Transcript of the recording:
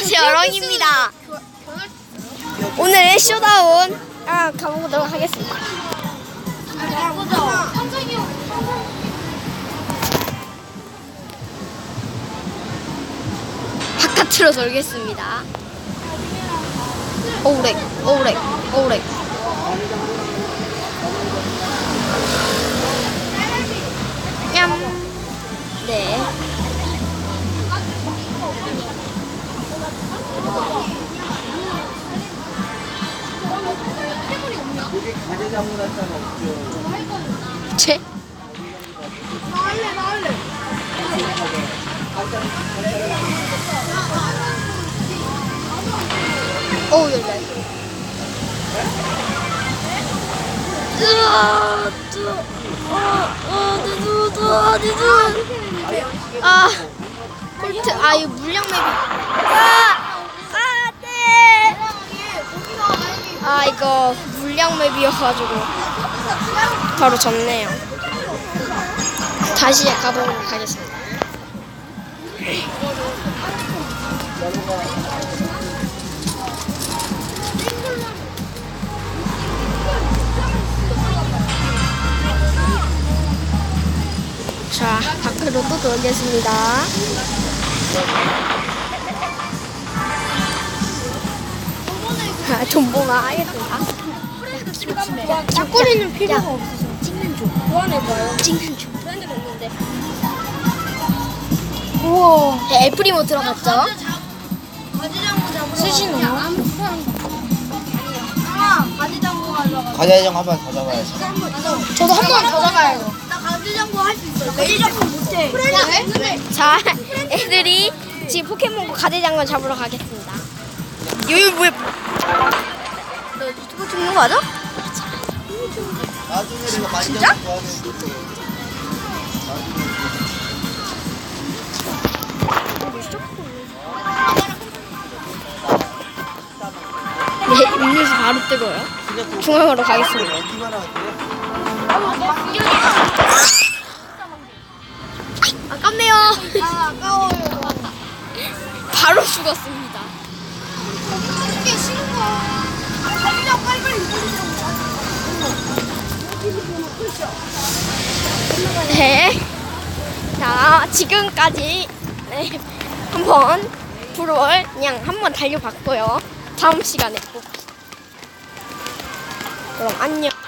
안녕하세요, 렁입니다. 오늘의 쇼다운 아, 가보도록 하겠습니다. 바깥으로 돌겠습니다. 오우렉, 오우렉, 오우렉. 제. 오 열네. 으아, 저, 어, 어, 내 눈, 아, 내 눈. 아, 콜트, 아, 이거 물량 맵이. 물량 맵이어가지고 바로 졌네요. 다시 가보도록 하겠습니다. 자, 밖으로 또 돌겠습니다. 아, 존보가 하겠습니다. 짝거리는 필요가 없어서 찍는 중. 보완해봐요. 찍는 중. 브랜드가 있는데. 우와. 네, 엘프리모 들어갔죠? 수신호. 아, 가지장구 가져가. 과자장 한번 더 잡아야지. 저도 한 번 더 잡아요. 나 가지장구 할 수 있어. 매일 장구 못해. 자, 애들이 지금 포켓몬고 가대장군 잡으러 가겠습니다. 여기 뭐야? 너 유튜브 찍는 거 맞아? 나중에 내가 많이 진짜? 네, 음료수 바로 뜨고요. 중앙으로 가겠습니다. 아깝네요. 아. 바로 죽었습니다. 네. 자, 지금까지 네, 한번 프로를 그냥 한번 달려봤고요. 다음 시간에 꼭. 그럼 안녕.